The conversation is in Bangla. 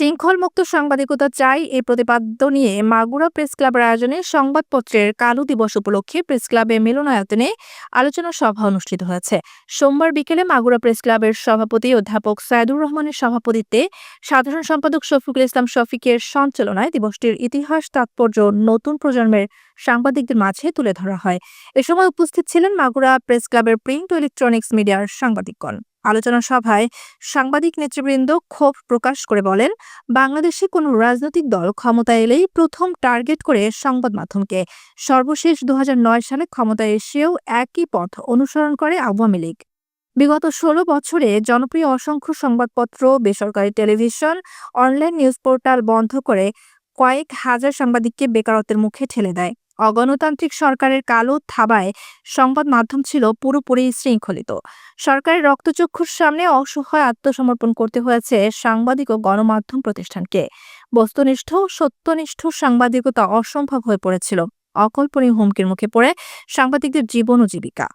শৃঙ্খলমুক্ত সাংবাদিকতা চাই এই প্রতিপাদ্য নিয়ে মাগুরা প্রেস ক্লাবের আয়োজনে সংবাদপত্রের কালো দিবস উপলক্ষে প্রেস ক্লাবে মিলনায়তনে আলোচনা সভা অনুষ্ঠিত হয়েছে। সোমবার বিকেলে মাগুরা প্রেস ক্লাবের সভাপতি অধ্যাপক সাইদুর রহমানের সভাপতিত্বে সাধারণ সম্পাদক শফিকুল ইসলাম শফিকের সঞ্চালনায় দিবসটির ইতিহাস, তাৎপর্য, নতুন প্রজন্মের সাংবাদিকদের মাঝে তুলে ধরা হয়। এ সময় উপস্থিত ছিলেন মাগুরা প্রেস ক্লাবের প্রিন্ট ও ইলেকট্রনিক্স মিডিয়ার সাংবাদিকগণ। আলোচনা সভায় সাংবাদিক নেতৃবৃন্দ ক্ষোভ প্রকাশ করে বলেন, বাংলাদেশে কোনো রাজনৈতিক দল ক্ষমতায় এলেই প্রথম টার্গেট করে সংবাদ মাধ্যমকে। সর্বশেষ দু হাজার নয় সালে ক্ষমতায় এসেও একই পথ অনুসরণ করে আওয়ামী লীগ। বিগত ষোলো বছরে জনপ্রিয় অসংখ্য সংবাদপত্র, বেসরকারি টেলিভিশন, অনলাইন নিউজ পোর্টাল বন্ধ করে কয়েক হাজার সাংবাদিককে বেকারত্বের মুখে ঠেলে দেয়। অগণতান্ত্রিক সরকারের কালো থাবায় সংবাদ মাধ্যম ছিল পুরোপুরি শৃঙ্খলিত। সরকারের রক্তচক্ষুর সামনে অসহায় আত্মসমর্পণ করতে হয়েছে সাংবাদিক ও গণমাধ্যম প্রতিষ্ঠানকে। বস্তুনিষ্ঠ, সত্যনিষ্ঠ সাংবাদিকতা অসম্ভব হয়ে পড়েছিল। অকল্পনীয় হুমকির মুখে পড়ে সাংবাদিকদের জীবন ও জীবিকা।